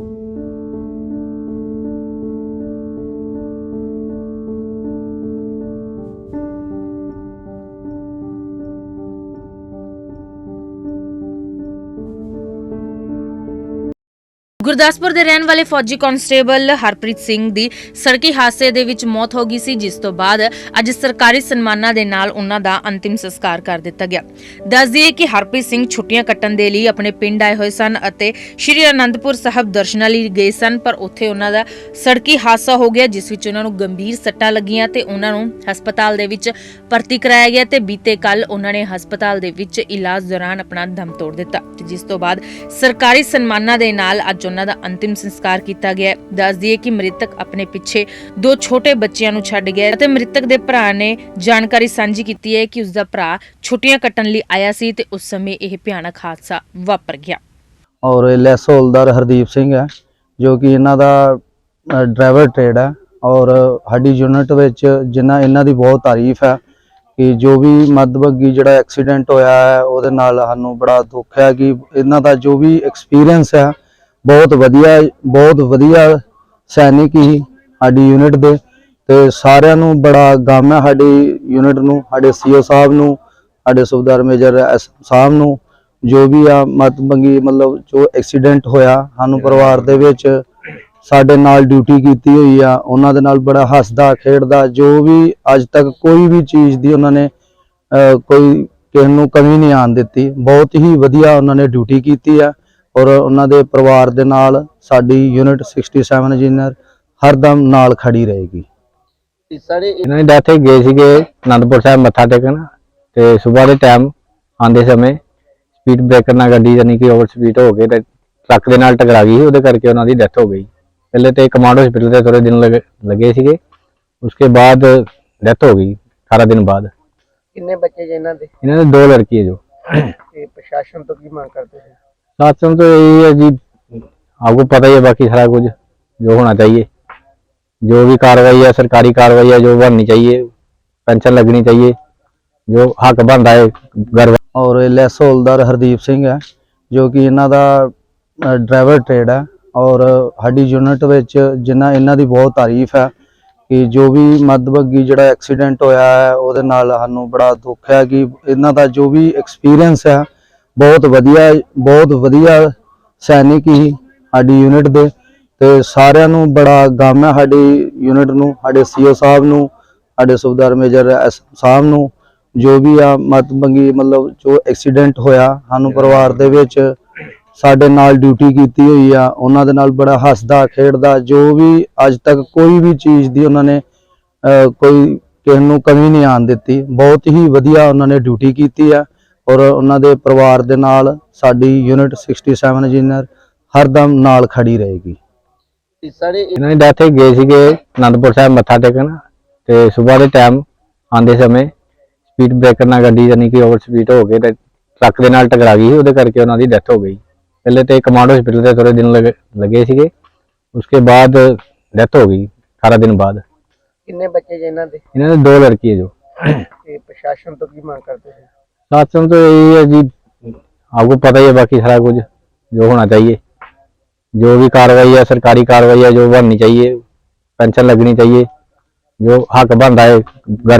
thank you Gurdaspur ਦੇ ਰਹਿਣ ਵਾਲੇ ਫੌਜੀ ਕਾਂਸਟੇਬਲ ਹਰਪ੍ਰੀਤ ਸਿੰਘ ਦੀ ਸੜਕੀ ਹਾਦਸੇ ਦੇ ਵਿੱਚ ਮੌਤ ਹੋ ਗਈ ਸੀ, ਜਿਸ ਤੋਂ ਬਾਅਦ ਅੱਜ ਸਰਕਾਰੀ ਸਨਮਾਨਾਂ ਦੇ ਨਾਲ ਉਹਨਾਂ ਦਾ ਅੰਤਿਮ ਸੰਸਕਾਰ ਕਰ ਦਿੱਤਾ ਗਿਆ। ਦੱਸ ਦਈਏ ਕਿ ਹਰਪ੍ਰੀਤ ਸਿੰਘ ਛੁੱਟੀਆਂ ਕੱਟਣ ਦੇ ਲਈ ਆਪਣੇ ਪਿੰਡ ਆਏ ਹੋਏ ਸਨ ਅਤੇ ਸ਼੍ਰੀ ਅਨੰਦਪੁਰ ਸਾਹਿਬ ਦਰਸ਼ਨਾਂ ਲਈ ਗਏ ਸਨ, ਪਰ ਉੱਥੇ ਉਹਨਾਂ ਦਾ ਸੜਕੀ ਹਾਦਸਾ ਹੋ ਗਿਆ, ਜਿਸ ਵਿੱਚ ਉਹਨਾਂ ਨੂੰ ਗੰਭੀਰ ਸੱਟਾਂ ਲੱਗੀਆਂ ਤੇ ਉਹਨਾਂ ਨੂੰ ਹਸਪਤਾਲ ਦੇ ਵਿੱਚ ਭਰਤੀ ਕਰਾਇਆ ਗਿਆ ਤੇ ਬੀਤੇ ਕੱਲ ਉਹਨਾਂ ਨੇ ਹਸਪਤਾਲ ਦੇ ਵਿੱਚ ਇਲਾਜ ਦੌਰਾਨ ਆਪਣਾ ਦਮ ਤੋੜ ਦਿੱਤਾ ਜਿਸ ਤੋਂ ਬਾਅਦ ਸਰਕਾਰੀ ਸਨਮਾਨਾਂ ਦੇ ਨਾਲ ਅੱਜ ਉਹਨਾਂ ਦਾ ਅੰਤਿਮ ਸੰਸਕਾਰ ਕੀਤਾ ਗਿਆ ਦੱਸ ਦਈਏ ਕਿ ਮ੍ਰਿਤਕ ਆਪਣੇ ਪਿੱਛੇ ਦੋ ਛੋਟੇ ਬੱਚਿਆਂ ਨੂੰ ਛੱਡ ਗਿਆ ਅਤੇ ਮ੍ਰਿਤਕ ਦੇ ਭਰਾ ਨੇ ਜਾਣਕਾਰੀ ਸਾਂਝੀ ਕੀਤੀ ਹੈ ਕਿ ਉਸ ਦਾ ਭਰਾ ਛੁੱਟੀਆਂ ਕੱਟਣ ਲਈ ਆਇਆ ਸੀ ਤੇ ਉਸ ਸਮੇਂ ਇਹ ਭਿਆਨਕ ਹਾਦਸਾ ਵਾਪਰ ਗਿਆ। ਔਰ ਲੈਸ ਹੌਲਦਾਰ ਹਰਦੀਪ ਸਿੰਘ ਹੈ, ਜੋ ਕਿ ਇਹਨਾਂ ਦਾ ਡਰਾਈਵਰ ਟ੍ਰੇਡ ਹੈ। ਔਰ ਸਾਡੀ ਯੂਨਿਟ ਵਿੱਚ ਜਿਨ੍ਹਾਂ ਇਹਨਾਂ ਦੀ ਬਹੁਤ ਤਾਰੀਫ ਹੈ ਕਿ ਜੋ ਵੀ ਮੱਧਵੱਗੀ ਜਿਹੜਾ ਐਕਸੀਡੈਂਟ ਹੋਇਆ ਹੈ, ਉਹਦੇ ਨਾਲ ਸਾਨੂੰ ਬੜਾ ਦੁੱਖ ਹੈ ਕਿ ਇਹਨਾਂ ਦਾ ਜੋ ਵੀ ਐਕਸਪੀਰੀਅੰਸ ਹੈ ਬਹੁਤ ਵਧੀਆ ਬਹੁਤ ਵਧੀਆ ਸੈਨਿਕ ਹੀ ਸਾਡੀ ਯੂਨਿਟ ਦੇ ਤੇ ਸਾਰਿਆਂ ਨੂੰ ਬੜਾ ਗਮ ਹੈ ਸਾਡੀ ਯੂਨਿਟ ਨੂੰ, ਸਾਡੇ ਸੀਓ ਸਾਹਿਬ ਨੂੰ, ਸਾਡੇ ਸੁਬਦਾਰ ਮੇਜਰ ਐਸ ਸਾਹਿਬ ਨੂੰ, ਜੋ ਵੀ ਆ ਮਤਬੰਗੀ ਮਤਲਬ ਜੋ ਐਕਸੀਡੈਂਟ ਹੋਇਆ ਸਾਨੂੰ ਪਰਿਵਾਰ ਦੇ ਵਿੱਚ, ਸਾਡੇ ਨਾਲ ਡਿਊਟੀ ਕੀਤੀ ਹੋਈ ਆ, ਉਹਨਾਂ ਦੇ ਨਾਲ ਬੜਾ ਹੱਸਦਾ, ਖੇਡਦਾ, ਜੋ ਵੀ ਅੱਜ ਤੱਕ ਕੋਈ ਵੀ ਚੀਜ਼ ਦੀ ਉਹਨਾਂ ਨੇ ਕੋਈ ਕਿਸੇ ਨੂੰ ਕਮੀ ਨਹੀਂ ਆਣ ਦਿੱਤੀ, ਬਹੁਤ ਹੀ ਵਧੀਆ ਉਹਨਾਂ ਨੇ ਡਿਊਟੀ ਕੀਤੀ ਆ। ਔਰ ਉਹਨਾਂ ਦੇ ਪਰਿਵਾਰ ਦੇ ਨਾਲ ਸਾਡੀ ਯੂਨਿਟ 67 ਇੰਜੀਨੀਅਰ ਹਰਦਮ ਨਾਲ ਖੜੀ ਰਹੇਗੀ। ਇਹਨਾਂ ਦੀ ਡੈਥ ਗਏ ਸੀਗੇ ਅਨੰਦਪੁਰ ਸਾਹਿਬ ਮੱਥਾ ਟੇਕਣ ਤੇ ਸਵੇਰ ਦੇ ਟਾਈਮ ਆਂਦੇ ਸਮੇਂ ਸਪੀਡ ਬ੍ਰੇਕਰ ਨਾਲ ਗੱਡੀ ਜਾਨੀ ਕਿ ਓਵਰ ਸਪੀਡ ਹੋ ਕੇ ਤੇ ਟਰੱਕ ਦੇ ਨਾਲ ਟਕਰਾ ਗਈ ਉਹਦੇ ਕਰਕੇ ਉਹਨਾਂ ਦੀ ਡੈਥ ਹੋ ਗਈ। ਪਹਿਲੇ ਤੇ ਕਮਾਂਡ ਹਸਪੀਟਲ ਦੇ ਥੋੜੇ ਦਿਨ ਲਗੇ ਸੀਗੇ ਉਸਕੇ ਬਾਅਦ ਡੈਥ ਹੋ ਗਈ 18 ਦਿਨ ਬਾਅਦ। ਕਿੰਨੇ ਬੱਚੇ ਜੀ ਇਹਨਾਂ ਦੇ? ਇਹਨਾਂ ਦੇ ਦੋ ਲੜਕੀ ਹੈ ਜੋ। ਤੇ ਪ੍ਰਸ਼ਾਸਨ ਤੋਂ ਕੀ ਮੰਗ ਕਰਦੇ ਸੀ शासन तो यही है जी आपको पता ही है बाकी सारा कुछ जो होना चाहिए जो भी कार्रवाई है सरकारी कार्रवाई है जो बननी चाहिए पेंशन लगनी चाहिए जो हक बनता है घर ਔਰ ਇਹ ਲੈਸ ਹੌਲਦਾਰ ਹਰਦੀਪ ਸਿੰਘ ਹੈ ਜੋ ਕਿ ਇਹਨਾਂ ਦਾ ਡਰਾਈਵਰ ਟ੍ਰੇਡ ਹੈ ਔਰ ਸਾਡੀ ਯੂਨਿਟ ਵਿੱਚ ਜਿਨ੍ਹਾਂ ਇਹਨਾਂ ਦੀ ਬਹੁਤ ਤਾਰੀਫ ਹੈ ਕਿ ਜੋ ਵੀ ਮੱਧਵੱਗੀ ਜਿਹੜਾ ਐਕਸੀਡੈਂਟ ਹੋਇਆ ਹੈ ਉਹਦੇ ਨਾਲ ਸਾਨੂੰ ਬੜਾ ਦੁੱਖ ਹੈ ਕਿ ਇਹਨਾਂ ਦਾ ਜੋ ਵੀ ਐਕਸਪੀਰੀਅੰਸ ਹੈ ਬਹੁਤ ਵਧੀਆ ਬਹੁਤ ਵਧੀਆ ਸੈਨਿਕ ਹੀ ਸਾਡੀ ਯੂਨਿਟ ਦੇ ਤੇ ਸਾਰਿਆਂ ਨੂੰ ਬੜਾ ਗਮ ਹੈ ਸਾਡੀ ਯੂਨਿਟ ਨੂੰ, ਸਾਡੇ ਸੀਓ ਸਾਹਿਬ ਨੂੰ, ਸਾਡੇ ਸੁਬਦਾਰ ਮੇਜਰ ਐਸ ਸਾਹਿਬ ਨੂੰ, ਜੋ ਵੀ ਆ ਮਤਬੰਗੀ ਮਤਲਬ ਜੋ ਐਕਸੀਡੈਂਟ ਹੋਇਆ ਸਾਨੂੰ ਪਰਿਵਾਰ ਦੇ ਵਿੱਚ, ਸਾਡੇ ਨਾਲ ਡਿਊਟੀ ਕੀਤੀ ਹੋਈ ਆ, ਉਹਨਾਂ ਦੇ ਨਾਲ ਬੜਾ ਹੱਸਦਾ, ਖੇਡਦਾ, ਜੋ ਵੀ ਅੱਜ ਤੱਕ ਕੋਈ ਵੀ ਚੀਜ਼ ਦੀ ਉਹਨਾਂ ਨੇ ਕੋਈ ਕਿਸੇ ਨੂੰ ਕਮੀ ਨਹੀਂ ਆਣ ਦਿੱਤੀ, ਬਹੁਤ ਹੀ ਵਧੀਆ ਉਹਨਾਂ ਨੇ ਡਿਊਟੀ ਕੀਤੀ ਆ। ਔਰ ਉਹਨਾਂ ਦੇ ਪਰਿਵਾਰ ਦੇ ਨਾਲ ਸਾਡੀ ਯੂਨਿਟ 67 ਇੰਜੀਨੀਅਰ ਹਰਦਮ ਨਾਲ ਖੜੀ ਰਹੇਗੀ। ਸਾਰੇ ਇਹਨਾਂ ਦੀ ਡੈਥ ਗਏ ਸੀਗੇ ਅਨੰਦਪੁਰ ਸਾਹਿਬ ਮੱਥਾ ਟੇਕਣ ਤੇ ਸਵੇਰ ਦੇ ਟਾਈਮ ਆਂਦੇ ਸਮੇਂ ਸਪੀਡ ਬ੍ਰੇਕਰ ਨਾਲ ਗੱਡੀ ਜਾਨੀ ਕਿ ਓਵਰ ਸਪੀਡ ਹੋ ਕੇ ਤੇ ਟਰੱਕ ਦੇ ਨਾਲ ਟਕਰਾ ਗਈ ਉਹਦੇ ਕਰਕੇ ਉਹਨਾਂ ਦੀ ਡੈਥ ਹੋ ਗਈ। ਪਹਿਲੇ ਤੇ ਕਮਾਂਡ ਹਸਪੀਟਲ ਦੇ ਥੋੜੇ ਦਿਨ ਲਗੇ ਲੱਗੇ ਸੀਗੇ ਉਸਕੇ ਬਾਅਦ ਡੈਥ ਹੋ ਗਈ 18 ਦਿਨ ਬਾਅਦ। ਕਿੰਨੇ ਬੱਚੇ ਜੀ ਇਹਨਾਂ ਦੇ? ਇਹਨਾਂ ਦੇ ਦੋ ਲੜਕੀ ਹੈ ਜੋ। ਤੇ ਪ੍ਰਸ਼ਾਸਨ ਤੋਂ ਕੀ ਮੰਗ ਕਰਦੇ ਸੀ शासन तो यही है जी। आपको पता ही है बाकी सारा कुछ, जो होना चाहिए। जो भी कार्रवाई है, सरकारी कार्रवाई है, जो बननी चाहिए, पेंशन लगनी चाहिए, जो हक बनता है, घर